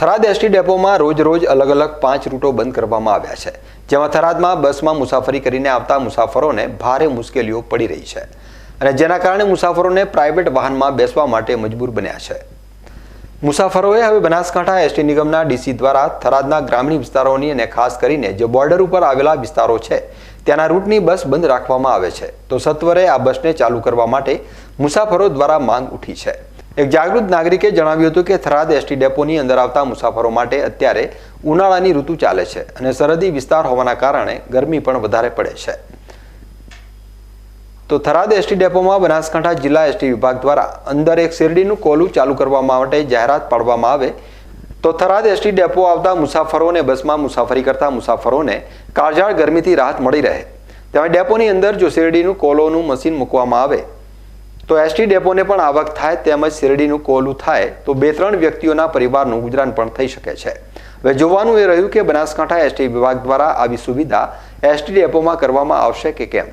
Tharad ST ડેપોમાં રોજ રોજ અલગ અલગ પાંચ રૂટો બંધ કરવામાં આવ્યા છે, જેમાં થરાદમાં બસમાં મુસાફરી કરીને આવતા મુસાફરોને ભારે મુશ્કેલીઓ પડી રહી છે અને જેના કારણે મુસાફરોને પ્રાઇવેટ વાહનમાં બેસવા માટે મજબૂર બન્યા છે. મુસાફરોએ હવે બનાસકાંઠા એસટી નિગમના ડીસી દ્વારા થરાદના ગ્રામીણ વિસ્તારોની અને ખાસ કરીને જે બોર્ડર ઉપર આવેલા વિસ્તારો છે, ત્યાંના રૂટની બસ બંધ રાખવામાં આવે છે. તો સત્વરે આ બસને ચાલુ કરવા માટે મુસાફરો દ્વારા માંગ ઉઠી છે. એક જાગૃત નાગરિકે જણાવ્યું હતું કે થરાદ એસટી ડેપોની અંદર આવતા મુસાફરો માટે અત્યારે ઉનાળાની ઋતુ ચાલે છે અને સરહદી વિસ્તાર હોવાના કારણે ગરમી પણ વધારે પડે છે. તો થરાદ એસટી ડેપોમાં બનાસકાંઠા જિલ્લા એસટી વિભાગ દ્વારા અંદર એક શેરડીનું કોલું ચાલુ કરવા માટે જાહેરાત પાડવામાં આવે તો થરાદ એસટી ડેપો આવતા મુસાફરોને, બસમાં મુસાફરી કરતા મુસાફરોને કાળઝાળ ગરમીથી રાહત મળી રહે. તેમજ ડેપોની અંદર જો શેરડીનું કોલોનું, મશીન મૂકવામાં આવે તો એસટી ડેપોને પણ આવક થાય તેમજ શેરડીનું કોલું થાય તો બે ત્રણ વ્યક્તિઓના પરિવારનું ગુજરાન પણ થઈ શકે છે. હવે જોવાનું એ રહ્યું કે બનાસકાંઠા એસટી વિભાગ દ્વારા આવી સુવિધા એસટી ડેપોમાં કરવામાં આવશે કે કેમ?